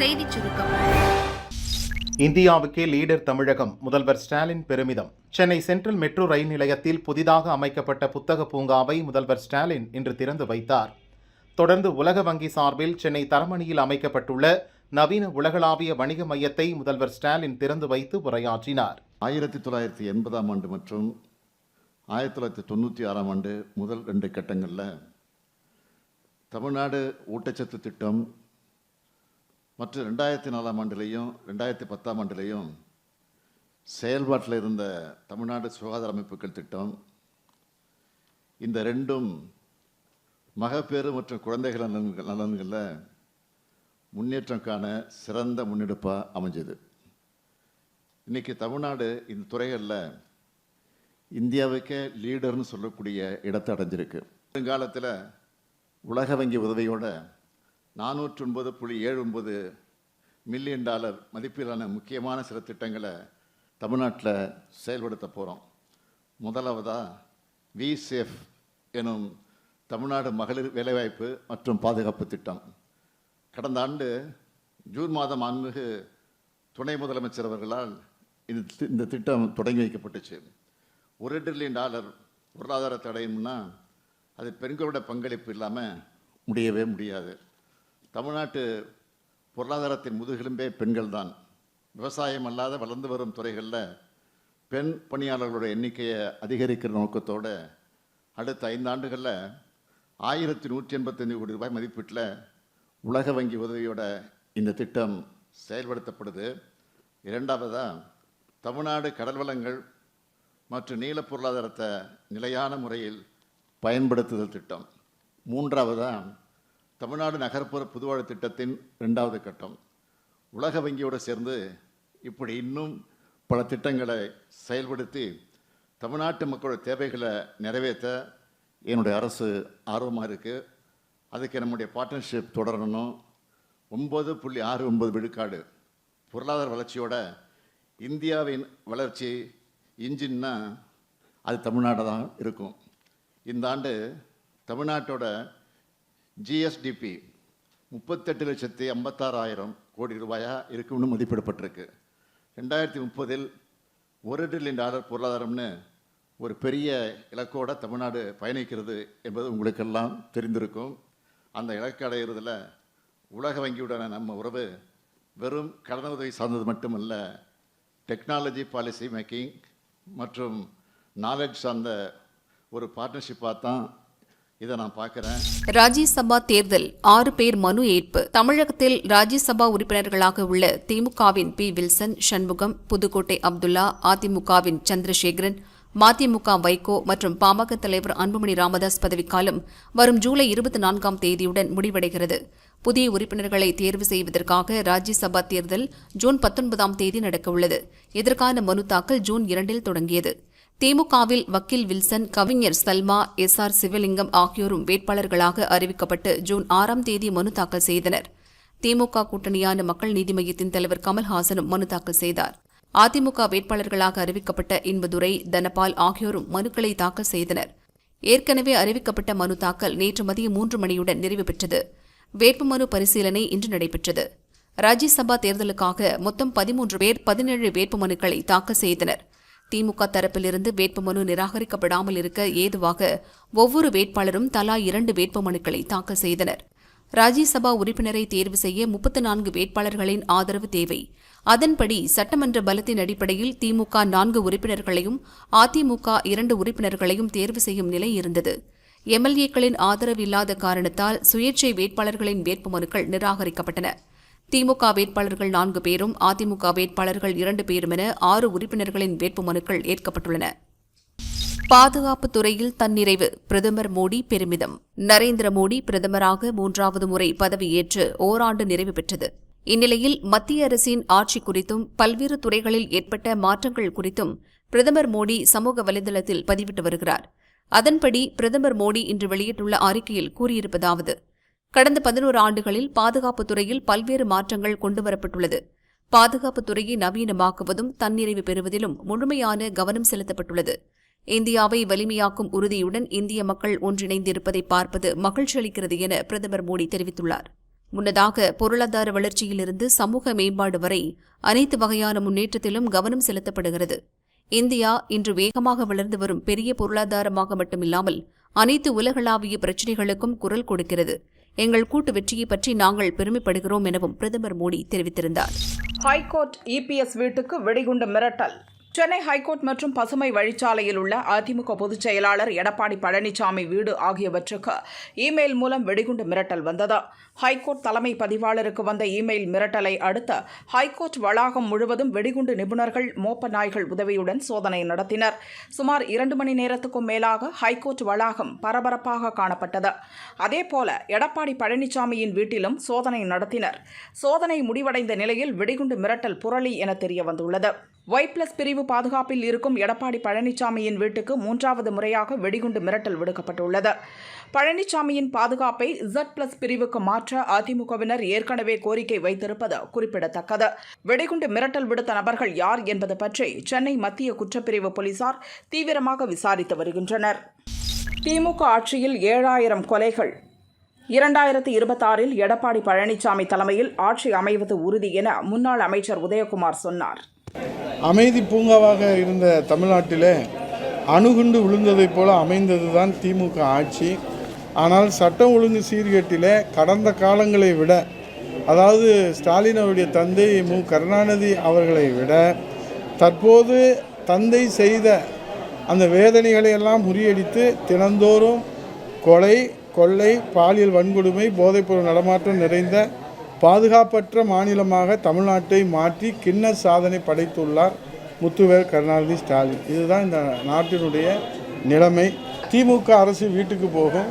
செய்தி சுருக்கம். இந்தியாவுக்கே லீடர் தமிழகம். முதல்வர் ஸ்டாலின் பெருமிதம். சென்னை சென்ட்ரல் மெட்ரோ ரயில் நிலையத்தில் புதிதாக அமைக்கப்பட்ட புத்தக பூங்காவை முதல்வர் ஸ்டாலின் இன்று திறந்து வைத்தார். தொடர்ந்து உலக வங்கி சார்பில் சென்னை தரமணியில் அமைக்கப்பட்டுள்ள நவீன உலகளாவிய வணிக மையத்தை முதல்வர் ஸ்டாலின் திறந்து வைத்து உரையாற்றினார். ஆயிரத்தி தொள்ளாயிரத்தி எண்பதாம் ஆண்டு மற்றும் ஆயிரத்தி தொள்ளாயிரத்தி தொண்ணூற்றி ஆறாம் ஆண்டு முதல் ரெண்டு கட்டங்களில் தமிழ்நாடு ஊட்டச்சத்து திட்டம் மற்ற ரெண்டாயிரத்தி நாலாம் ஆண்டுலேயும் ரெண்டாயிரத்தி பத்தாம் ஆண்டுலேயும் செயல்பாட்டில் இருந்த தமிழ்நாடு சுகாதார அமைப்புகள் திட்டம் இந்த ரெண்டும் மகப்பேறு மற்றும் குழந்தைகள் நலன்கள் நலன்களில் முன்னேற்றம் காண சிறந்த முன்னெடுப்பாக அமைஞ்சது. இன்னைக்கு தமிழ்நாடு இந்த துறைகளில் இந்தியாவுக்கே லீடர்னு சொல்லக்கூடிய இடத்தை அடைஞ்சிருக்கு. வருங்காலத்தில் உலக வங்கி உதவியோட நானூற்றி ஒன்பது புள்ளி ஏழு ஒன்பது மில்லியன் டாலர் மதிப்பிலான முக்கியமான சில திட்டங்களை தமிழ்நாட்டில் செயல்படுத்த போகிறோம் முதலாவதாக விசேஃப் எனும் தமிழ்நாடு மகளிர் வேலைவாய்ப்பு மற்றும் பாதுகாப்பு திட்டம். கடந்த ஆண்டு ஜூன் மாதம் ஆன்மிகு துணை முதலமைச்சர் அவர்களால் இந்த தி- இந்த திட்டம் தொடங்கி வைக்கப்பட்டுச்சு. ஒரு ட்ரில்லியன் டாலர் பொருளாதார தடையும்னா அது பெண்களோட பங்களிப்பு இல்லாமல் முடியவே முடியாது. தமிழ்நாட்டு பொருளாதாரத்தின் முதுகெலும்பே பெண்கள் தான் விவசாயம் அல்லாத வளர்ந்து வரும் துறைகளில் பெண் பணியாளர்களோட எண்ணிக்கையை அதிகரிக்கிற நோக்கத்தோடு அடுத்த ஐந்தாண்டுகளில் ஆயிரத்தி நூற்றி எண்பத்தஞ்சு கோடி ரூபாய் மதிப்பீட்டில் உலக வங்கி உதவியோட இந்த திட்டம் செயல்படுத்தப்படுது. இரண்டாவதாக தமிழ்நாடு கடல் வளங்கள் மற்றும் நீல பொருளாதாரத்தை நிலையான முறையில் பயன்படுத்துதல் திட்டம். மூன்றாவதாக தமிழ்நாடு நகர்ப்புற புதுவாழ்வு திட்டத்தின் ரெண்டாவது கட்டம். உலக வங்கியோடு சேர்ந்து இப்படி இன்னும் பல திட்டங்களை செயல்படுத்தி தமிழ்நாட்டு மக்களோட தேவைகளை நிறைவேற்ற என்னுடைய அரசு ஆர்வமாக இருக்குது அதுக்கு நம்முடைய பார்ட்னர்ஷிப் தொடரணும். ஒம்பது புள்ளி ஆறு ஒன்பது விழுக்காடு பொருளாதார வளர்ச்சியோட இந்தியாவின் வளர்ச்சி இன்ஜின்னா அது தமிழ்நாடு தான் இருக்கும். இந்த ஆண்டு தமிழ்நாட்டோட ஜிஎஸ்டிபி முப்பத்தெட்டு லட்சத்தி ஐம்பத்தாறாயிரம் கோடி ரூபாயாக இருக்கும்னு மதிப்பிடப்பட்டிருக்கு. ரெண்டாயிரத்தி முப்பதில் ஒரு ட்ரில்லியன் டாலர் பொருளாதாரம்னு ஒரு பெரிய இலக்கோட தமிழ்நாடு பயணிக்கிறது என்பது உங்களுக்கெல்லாம் தெரிந்திருக்கும். அந்த இலக்கு அடைகிறதுல உலக வங்கியுடன நம்ம உறவு வெறும் கடனுதவி சார்ந்தது மட்டுமல்ல டெக்னாலஜி பாலிசி மேக்கிங் மற்றும் நாலேஜ் சார்ந்த ஒரு பார்ட்னர்ஷிப்பாக தான் இதை நான் பார்க்குறேன். ராஜ்யசபா தேர்தல் ஆறு பேர் மனு ஏற்பு. தமிழகத்தில் ராஜ்யசபா உறுப்பினர்களாக உள்ள திமுகவின் பி. வில்சன் சண்முகம் புதுக்கோட்டை அப்துல்லா அதிமுகவின் சந்திரசேகரன் மதிமுக வைகோ மற்றும் பாமக தலைவர் அன்புமணி ராமதாஸ் பதவிக்காலம் வரும் ஜூலை இருபத்தி நான்காம் தேதியுடன் முடிவடைகிறது. புதிய உறுப்பினர்களை தேர்வு செய்வதற்காக ராஜ்யசபா தேர்தல் ஜூன் பத்தொன்பதாம் தேதி நடக்கவுள்ளது. இதற்கான மனு தாக்கல் ஜூன் இரண்டில் தொடங்கியது. திமுகவில் வக்கீல் வில்சன் கவிஞர் சல்மா எஸ் ஆர் சிவலிங்கம் ஆகியோரும் வேட்பாளர்களாக அறிவிக்கப்பட்டு ஜூன் ஆறாம் தேதி மனு தாக்கல் செய்தனர். திமுக கூட்டணியான மக்கள் நீதி மையத்தின் தலைவர் கமல்ஹாசனும் மனு தாக்கல் செய்தார். அதிமுக வேட்பாளர்களாக அறிவிக்கப்பட்ட இன்பதுரை தனபால் ஆகியோரும் மனுக்களை தாக்கல் செய்தனர். ஏற்கனவே அறிவிக்கப்பட்ட மனு தாக்கல் நேற்று மதியம் மூன்று மணியுடன் நிறைவு பெற்றது. வேட்புமனு பரிசீலனை இன்று நடைபெற்றது. ராஜ்யசபா தேர்தலுக்காக மொத்தம் பதிமூன்று பேர் பதினேழு வேட்புமனுக்களை தாக்கல் செய்தனர். திமுக தரப்பிலிருந்து வேட்புமனு நிராகரிக்கப்படாமல் இருக்க ஏதுவாக ஒவ்வொரு வேட்பாளரும் தலா இரண்டு வேட்புமனுக்களை தாக்கல் செய்தனர். ராஜ்யசபா உறுப்பினரை தேர்வு செய்ய முப்பத்து நான்கு வேட்பாளர்களின் ஆதரவு தேவை. அதன்படி சட்டமன்ற பலத்தின் அடிப்படையில் திமுக நான்கு உறுப்பினர்களையும் அதிமுக இரண்டு உறுப்பினர்களையும் தேர்வு செய்யும் நிலை இருந்தது. எம்எல்ஏக்களின் ஆதரவு இல்லாத காரணத்தால் சுயேட்சை வேட்பாளர்களின் வேட்புமனுக்கள் நிராகரிக்கப்பட்டன. திமுக வேட்பாளர்கள் நான்கு பேரும் அதிமுக வேட்பாளர்கள் இரண்டு பேரும் என ஆறு உறுப்பினர்களின் வேட்புமனுக்கள் ஏற்கப்பட்டுள்ளன. பாதுகாப்பு துறையில் தன்னிறைவு பிரதமர் மோடி பெருமிதம். நரேந்திர மோடி பிரதமராக மூன்றாவது முறை பதவியேற்று ஓராண்டு நிறைவு பெற்றது. இந்நிலையில் மத்திய அரசின் ஆட்சி குறித்தும் பல்வேறு துறைகளில் ஏற்பட்ட மாற்றங்கள் குறித்தும் பிரதமர் மோடி சமூக வலைதளத்தில் பதிவிட்டு வருகிறார். அதன்படி பிரதமர் மோடி இன்று வெளியிட்டுள்ள அறிக்கையில் கூறியிருப்பதாவது கடந்த பதினோரு ஆண்டுகளில் பாதுகாப்பு துறையில் பல்வேறு மாற்றங்கள் கொண்டுவரப்பட்டுள்ளது. பாதுகாப்பு துறையை நவீனமாக்குவதும் தன்னிறைவு பெறுவதிலும் முழுமையான கவனம் செலுத்தப்பட்டுள்ளது. இந்தியாவை வலிமையாக்கும் உறுதியுடன் இந்திய மக்கள் ஒன்றிணைந்திருப்பதை பார்ப்பது மகிழ்ச்சி அளிக்கிறது என பிரதமர் மோடி தெரிவித்துள்ளார். முன்னதாக பொருளாதார வளர்ச்சியிலிருந்து சமூக மேம்பாடு வரை அனைத்து வகையான முன்னேற்றத்திலும் கவனம் செலுத்தப்படுகிறது. இந்தியா இன்று வேகமாக வளர்ந்து வரும் பெரிய பொருளாதாரமாக மட்டுமில்லாமல் அனைத்து உலகளாவிய பிரச்சினைகளுக்கும் குரல் கொடுக்கிறது. எங்கள் கூட்டு வெற்றியை பற்றி நாங்கள் பெருமைப்படுகிறோம் எனவும் பிரதமர் மோடி தெரிவித்திருந்தார். ஹைகோர்ட் இபிஎஸ் வீட்டுக்கு வெடிகுண்டு மிரட்டல். சென்னை ஹைகோர்ட் மற்றும் பசுமை வழிச்சாலையில் உள்ள அதிமுக பொதுச் செயலாளர் எடப்பாடி பழனிசாமி வீடு ஆகியவற்றுக்கு இமெயில் மூலம் வெடிகுண்டு மிரட்டல் வந்தது. ஹைகோர்ட் தலைமை பதிவாளருக்கு வந்த இமெயில் மிரட்டலை அடுத்து ஹைகோர்ட் வளாகம் முழுவதும் வெடிகுண்டு நிபுணர்கள் மோப்ப நாய்கள் உதவியுடன் சோதனை நடத்தினர். சுமார் இரண்டு மணி நேரத்துக்கும் மேலாக ஹைகோர்ட் வளாகம் பரபரப்பாக காணப்பட்டது. அதேபோல எடப்பாடி பழனிசாமியின் வீட்டிலும் சோதனை நடத்தினர். சோதனை முடிவடைந்த நிலையில் வெடிகுண்டு மிரட்டல் புரளி என தெரிய வந்துள்ளது ஒய் பிளஸ் பிரிவு பாதுகாப்பில் இருக்கும் எடப்பாடி பழனிசாமியின் வீட்டுக்கு மூன்றாவது முறையாக வெடிகுண்டு மிரட்டல் விடுக்கப்பட்டுள்ளது. பழனிசாமியின் பாதுகாப்பை இசட் பிளஸ் பிரிவுக்கு மாற்ற அதிமுகவினர் ஏற்கனவே கோரிக்கை வைத்திருப்பது குறிப்பிடத்தக்கது. வெடிகுண்டு மிரட்டல் விடுத்த நபர்கள் யார் என்பது பற்றி சென்னை மத்திய குற்றப்பிரிவு போலீசார் தீவிரமாக விசாரித்து வருகின்றனர். திமுக ஆட்சியில் ஏழாயிரம் கொலைகள். இரண்டாயிரத்தி இருபத்தாறில் எடப்பாடி பழனிசாமி தலைமையில் ஆட்சி அமைவது உறுதி என முன்னாள் அமைச்சர் உதயகுமார் சொன்னார். அமைதி பூங்காவாக இருந்த தமிழ்நாட்டிலே அணுகுண்டு விழுந்ததைப் போல அமைந்தது தான் திமுக ஆட்சி. ஆனால் சட்டம் ஒழுங்கு சீர்கேட்டிலே கடந்த காலங்களை விட அதாவது ஸ்டாலின் அவருடைய தந்தை மு. கருணாநிதி அவர்களை விட தற்போது தந்தை செய்த அந்த வேதனைகளை எல்லாம் முறியடித்து தினந்தோறும் கொலை கொள்ளை பாலியல் வன்கொடுமை போதைப்பொருள் நடமாட்டம் நிறைந்த பாதுகாப்பற்ற மாநிலமாக தமிழ்நாட்டை மாற்றி கிண்ண சாதனை படைத்துள்ளார் முத்துவேல் கருணாநிதி ஸ்டாலின். இதுதான் இந்த நாட்டினுடைய நிலைமை. திமுக அரசு வீட்டுக்கு போகும்.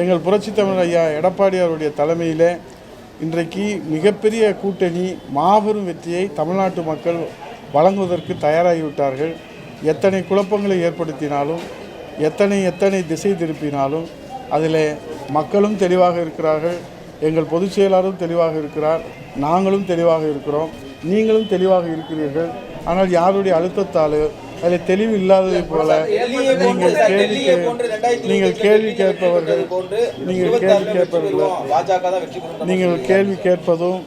எங்கள் புரட்சி தமிழ் ஐயா எடப்பாடி அவருடைய தலைமையில் இன்றைக்கு மிகப்பெரிய கூட்டணி மாபெரும் வெற்றியை தமிழ்நாட்டு மக்கள் வழங்குவதற்கு தயாராகிவிட்டார்கள். எத்தனை குழப்பங்களை ஏற்படுத்தினாலும் எத்தனை எத்தனை திசை திருப்பினாலும் அதில் மக்களும் தெளிவாக இருக்கிறார்கள். எங்கள் பொதுச் செயலாளரும் தெளிவாக இருக்கிறார். நாங்களும் தெளிவாக இருக்கிறோம். நீங்களும் தெளிவாக இருக்கிறீர்கள். ஆனால் யாருடைய அழுத்தத்தால் அதில் தெளிவு இல்லாததை போல நீங்கள் கேள்வி கே- நீங்கள் கேள்வி கேட்பவர்கள் நீங்கள் கேள்வி கேட்பவர்கள் நீங்கள் கேள்வி கேட்பதும்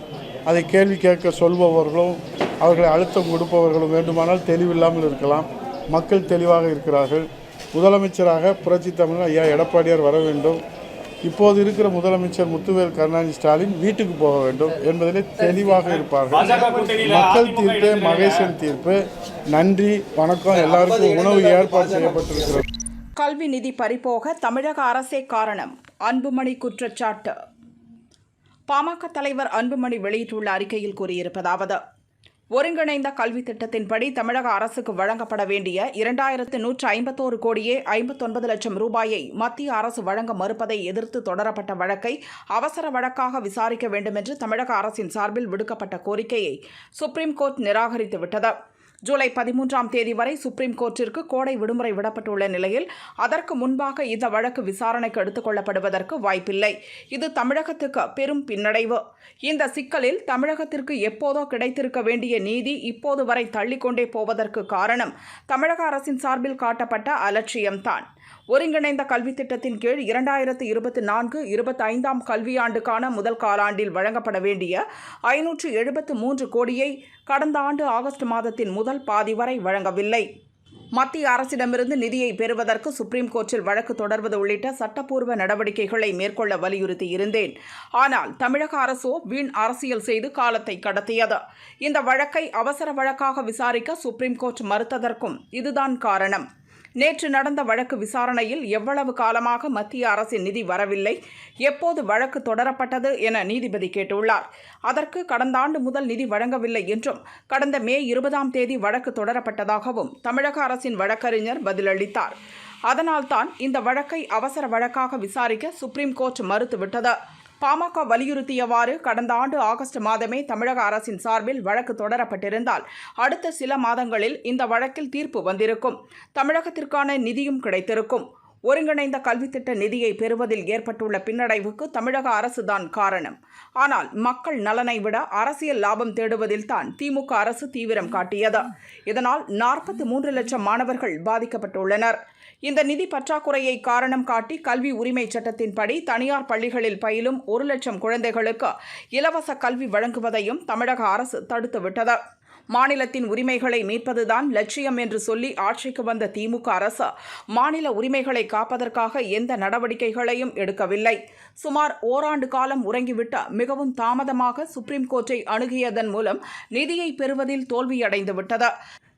அதை கேள்வி கேட்க சொல்பவர்களும் அவர்களை அழுத்தம் கொடுப்பவர்களும் வேண்டுமானால் தெளிவில்லாமல் இருக்கலாம். மக்கள் தெளிவாக இருக்கிறார்கள். முதலமைச்சராக புரட்சி தமிழ் ஐயா எடப்பாடியார் வர வேண்டும். இப்போது இருக்கிற முதலமைச்சர் முத்துவேல் கருணாநிதி ஸ்டாலின் வீட்டுக்கு போக வேண்டும் என்பதிலே தெளிவாக இருப்பார்கள். மக்கள் தீர்ப்பு மகேசன் தீர்ப்பு நன்றி வணக்கம் எல்லாருக்கும் உணவு ஏற்பாடு செய்யப்பட்டிருக்கிறது. கல்வி நிதி பறிபோக தமிழக அரசே காரணம். அன்புமணி குற்றச்சாட்டு. பாமக தலைவர் அன்புமணி வெளியிட்டுள்ள அறிக்கையில் கூறியிருப்பதாவது ஒருங்கிணைந்த கல்வி திட்டத்தின்படி தமிழக அரசுக்கு வழங்கப்பட வேண்டிய இரண்டாயிரத்து நூற்று ஐம்பத்தோரு கோடியே ஐம்பத்தொன்பது லட்சம் ரூபாயை மத்திய அரசு வழங்க மறுப்பதை எதிர்த்து தொடரப்பட்ட வழக்கை அவசர வழக்காக விசாரிக்க வேண்டுமென்று தமிழக அரசின் சார்பில் விடுக்கப்பட்ட கோரிக்கையை சுப்ரீம் கோர்ட் நிராகரித்துவிட்டது ஜூலை பதிமூன்றாம் தேதி வரை சுப்ரீம் கோர்ட்டிற்கு கோடை விடுமுறை விடப்பட்டுள்ள நிலையில் அதற்கு முன்பாக இந்த வழக்கு விசாரணைக்கு எடுத்துக் கொள்ளப்படுவதற்கு வாய்ப்பில்லை. இது தமிழகத்துக்கு பெரும் பின்னடைவு. இந்த சிக்கலில் தமிழகத்திற்கு எப்போதோ கிடைத்திருக்க வேண்டிய நீதி இப்போது வரை தள்ளிக்கொண்டே போவதற்கு காரணம் தமிழக அரசின் சார்பில் காட்டப்பட்ட அலட்சியம்தான். ஒருங்கிணைந்த கல்வி திட்டத்தின் கீழ் இரண்டாயிரத்து இருபத்தி நான்கு இருபத்தைந்தாம் கல்வியாண்டுக்கான முதல் காலாண்டில் வழங்கப்பட வேண்டிய ஐநூற்று எழுபத்து மூன்று கோடியை கடந்த ஆண்டு ஆகஸ்ட் மாதத்தின் முதல் பாதி வரை வழங்கவில்லை. மத்திய அரசிடமிருந்து நிதியை பெறுவதற்கு சுப்ரீம் கோர்ட்டில் வழக்கு தொடர்வது உள்ளிட்ட சட்டப்பூர்வ நடவடிக்கைகளை மேற்கொள்ள வலியுறுத்தி இருந்தேன். ஆனால் தமிழக அரசோ வீண் அரசியல் செய்து காலத்தை கடத்தியது. இந்த வழக்கை அவசர வழக்காக விசாரிக்க சுப்ரீம் கோர்ட் மறுத்ததற்கும் இதுதான் காரணம். நேற்று நடந்த வழக்கு விசாரணையில் எவ்வளவு காலமாக மத்திய அரசின் நிதி வரவில்லை எப்போது வழக்கு தொடரப்பட்டது என நீதிபதி கேட்டுள்ளார். அதற்கு கடந்த ஆண்டு முதல் நிதி வழங்கவில்லை என்றும் கடந்த மே இருபதாம் தேதி வழக்கு தொடரப்பட்டதாகவும் தமிழக அரசின் வழக்கறிஞர் பதிலளித்தார். அதனால்தான் இந்த வழக்கை அவசர வழக்காக விசாரிக்க சுப்ரீம் கோர்ட் மறுத்துவிட்டது. பாமக வலியுறுத்தியவாறு கடந்த ஆண்டு ஆகஸ்ட் மாதமே தமிழக அரசின் சார்பில் வழக்கு தொடரப்பட்டிருந்தால் அடுத்த சில மாதங்களில் இந்த வழக்கில் தீர்ப்பு வந்திருக்கும். தமிழகத்திற்கான நிதியும் கிடைத்திருக்கும். ஒருங்கிணைந்த கல்வித்திட்ட நிதியை பெறுவதில் ஏற்பட்டுள்ள பின்னடைவுக்கு தமிழக அரசுதான் காரணம். ஆனால் மக்கள் நலனை விட அரசியல் லாபம் தேடுவதில் தான் திமுக அரசு தீவிரம் காட்டியது. இதனால் நாற்பத்தி மூன்று லட்சம் மாணவர்கள் பாதிக்கப்பட்டுள்ளனர். இந்த நிதி பற்றாக்குறையை காரணம் காட்டி கல்வி உரிமை சட்டத்தின்படி தனியார் பள்ளிகளில் பயிலும் ஒரு லட்சம் குழந்தைகளுக்கு இலவச கல்வி வழங்குவதையும் தமிழக அரசு தடுத்துவிட்டது. மாநிலத்தின் உரிமைகளை மீட்பதுதான் லட்சியம் என்று சொல்லி ஆட்சிக்கு வந்த திமுக அரசு மாநில உரிமைகளை காப்பதற்காக எந்த நடவடிக்கைகளையும் எடுக்கவில்லை. சுமார் ஓராண்டு காலம் உறங்கிவிட்ட மிகவும் தாமதமாக சுப்ரீம் கோர்ட்டை அணுகியதன் மூலம் நிதியை பெறுவதில் தோல்வியடைந்துவிட்டது.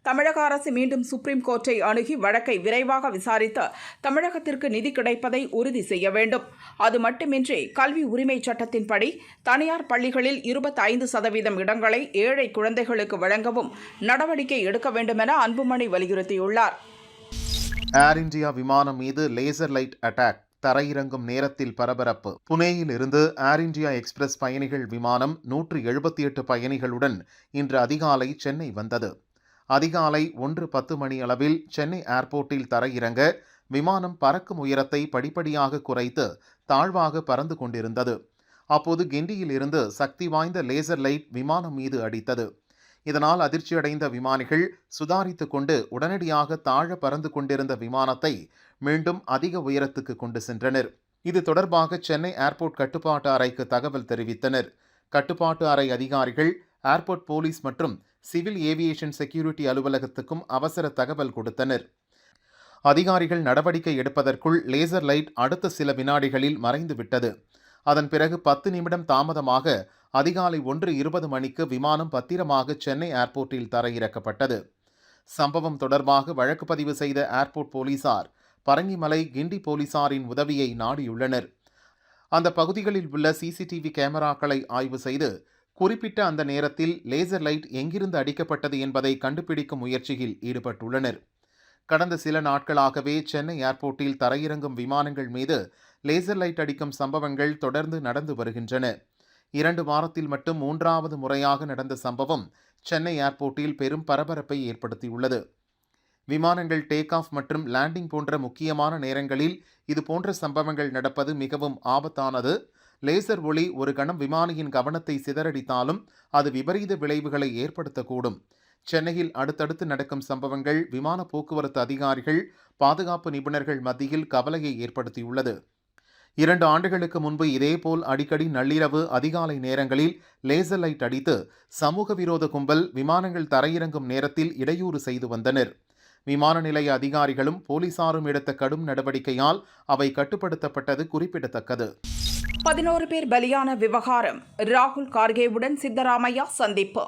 தமிழக அரசு மீண்டும் சுப்ரீம் கோர்ட்டை அணுகி வழக்கை விரைவாக விசாரித்து தமிழகத்திற்கு நிதி கிடைப்பதை உறுதி செய்ய வேண்டும். அது மட்டுமின்றி கல்வி உரிமை சட்டத்தின்படி தனியார் பள்ளிகளில் இருபத்தைந்து சதவீதம் இடங்களை ஏழை குழந்தைகளுக்கு வழங்கவும் நடவடிக்கை எடுக்க வேண்டுமென அன்புமணி வலியுறுத்தியுள்ளார். ஏர் இந்தியா விமானம் மீது லேசர் லைட் அட்டாக். தரையிறங்கும் நேரத்தில் பரபரப்பு. புனேயில் இருந்து ஏர் இந்தியா எக்ஸ்பிரஸ் பயணிகள் விமானம் நூற்று எழுபத்தி எட்டு பயணிகளுடன் இன்று அதிகாலை சென்னை வந்தது. அதிகாலை ஒன்று பத்து மணி அளவில் சென்னை ஏர்போர்ட்டில் தரையிறங்க விமானம் பறக்கும் உயரத்தை படிப்படியாக குறைத்து தாழ்வாக பறந்து கொண்டிருந்தது. அப்போது கிண்டியில் இருந்து சக்தி வாய்ந்த லேசர் லைட் விமானம் மீது அடித்தது. இதனால் அதிர்ச்சியடைந்த விமானிகள் சுதாரித்து கொண்டு உடனடியாக தாழ பறந்து கொண்டிருந்த விமானத்தை மீண்டும் அதிக உயரத்துக்கு கொண்டு சென்றனர். இது தொடர்பாக சென்னை ஏர்போர்ட் கட்டுப்பாட்டு அறைக்கு தகவல் தெரிவித்தனர். கட்டுப்பாட்டு அறை அதிகாரிகள் ஏர்போர்ட் போலீஸ் மற்றும் சிவில் ஏவியேஷன் செக்யூரிட்டி அலுவலகத்துக்கும் அவசர தகவல் கொடுத்தனர். அதிகாரிகள் நடவடிக்கை எடுப்பதற்குள் லேசர் லைட் அடுத்த சில வினாடிகளில் மறைந்து விட்டது. அதன் பிறகு பத்து நிமிடம் தாமதமாக அதிகாலை ஒன்று இருபது மணிக்கு விமானம் பத்திரமாக சென்னை ஏர்போர்ட்டில் தரையிறக்கப்பட்டது. சம்பவம் தொடர்பாக வழக்கு பதிவு செய்த ஏர்போர்ட் போலீசார் பரங்கிமலை கிண்டி போலீசாரின் உதவியை நாடியுள்ளனர். அந்த பகுதிகளில் உள்ள சிசிடிவி கேமராக்களை ஆய்வு செய்து குறிப்பிட்ட அந்த நேரத்தில் லேசர் லைட் எங்கிருந்து அடிக்கப்பட்டது என்பதை கண்டுபிடிக்கும் முயற்சியில் ஈடுபட்டுள்ளனர். கடந்த சில நாட்களாகவே சென்னை ஏர்போர்ட்டில் தரையிறங்கும் விமானங்கள் மீது லேசர் லைட் அடிக்கும் சம்பவங்கள் தொடர்ந்து நடந்து வருகின்றன. இரண்டு வாரத்தில் மட்டும் மூன்றாவது முறையாக நடந்த சம்பவம் சென்னை ஏர்போர்ட்டில் பெரும் பரபரப்பை ஏற்படுத்தியுள்ளது. விமானங்கள் டேக் ஆஃப் மற்றும் லேண்டிங் போன்ற முக்கியமான நேரங்களில் இது போன்ற சம்பவங்கள் நடப்பது மிகவும் ஆபத்தானது. லேசர் ஒளி ஒரு கணம் விமானியின் கவனத்தை சிதறடித்தாலும் அது விபரீத விளைவுகளை ஏற்படுத்தக்கூடும். சென்னையில் அடுத்தடுத்து நடக்கும் சம்பவங்கள் விமான போக்குவரத்து அதிகாரிகள் பாதுகாப்பு நிபுணர்கள் மத்தியில் கவலையை ஏற்படுத்தியுள்ளது. இரண்டு ஆண்டுகளுக்கு முன்பு இதேபோல் அடிக்கடி நள்ளிரவு அதிகாலை நேரங்களில் லேசர் லைட் அடித்து சமூக விரோத கும்பல் விமானங்கள் தரையிறங்கும் நேரத்தில் இடையூறு செய்து வந்தனர். விமான நிலைய அதிகாரிகளும் போலீசாரும் எடுத்த கடும் நடவடிக்கையால் அவை கட்டுப்படுத்தப்பட்டது குறிப்பிடத்தக்கது. பதினோரு பேர் பலியான விவகாரம். ராகுல் கார்கேவுடன் சித்தராமையா சந்திப்பு.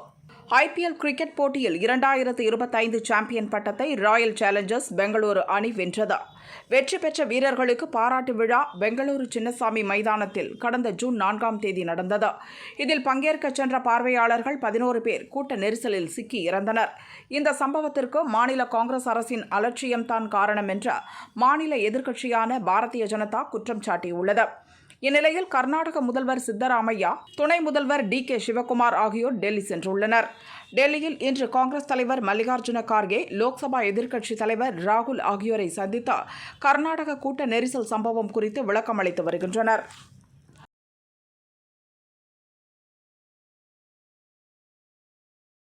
ஐபிஎல் கிரிக்கெட் போட்டியில் இரண்டாயிரத்து இருபத்தைந்து சாம்பியன் பட்டத்தை ராயல் சேலஞ்சர்ஸ் பெங்களூரு அணி வென்றது. வெற்றி பெற்ற வீரர்களுக்கு பாராட்டு விழா பெங்களூரு சின்னசாமி மைதானத்தில் கடந்த ஜூன் நான்காம் தேதி நடந்தது. இதில் பங்கேற்க சென்ற பார்வையாளர்கள் பதினோரு பேர் கூட்ட நெரிசலில் சிக்கி இறந்தனர். இந்த சம்பவத்திற்கு மாநில காங்கிரஸ் அரசின் அலட்சியம்தான் காரணம் என்ற மாநில எதிர்க்கட்சியான பாரதிய ஜனதா குற்றம் சாட்டியுள்ளது. இந்நிலையில் கர்நாடக முதல்வர் சித்தராமையா துணை முதல்வர் டி கே சிவகுமார் ஆகியோர் டெல்லி சென்றுள்ளனர். டெல்லியில் இன்று காங்கிரஸ் தலைவர் மல்லிகார்ஜுன கார்கே லோக்சபா எதிர்க்கட்சித் தலைவர் ராகுல் ஆகியோரை சந்தித்து கர்நாடக கூட்ட நெரிசல் சம்பவம் குறித்து விளக்கம் அளித்து வருகின்றனர்.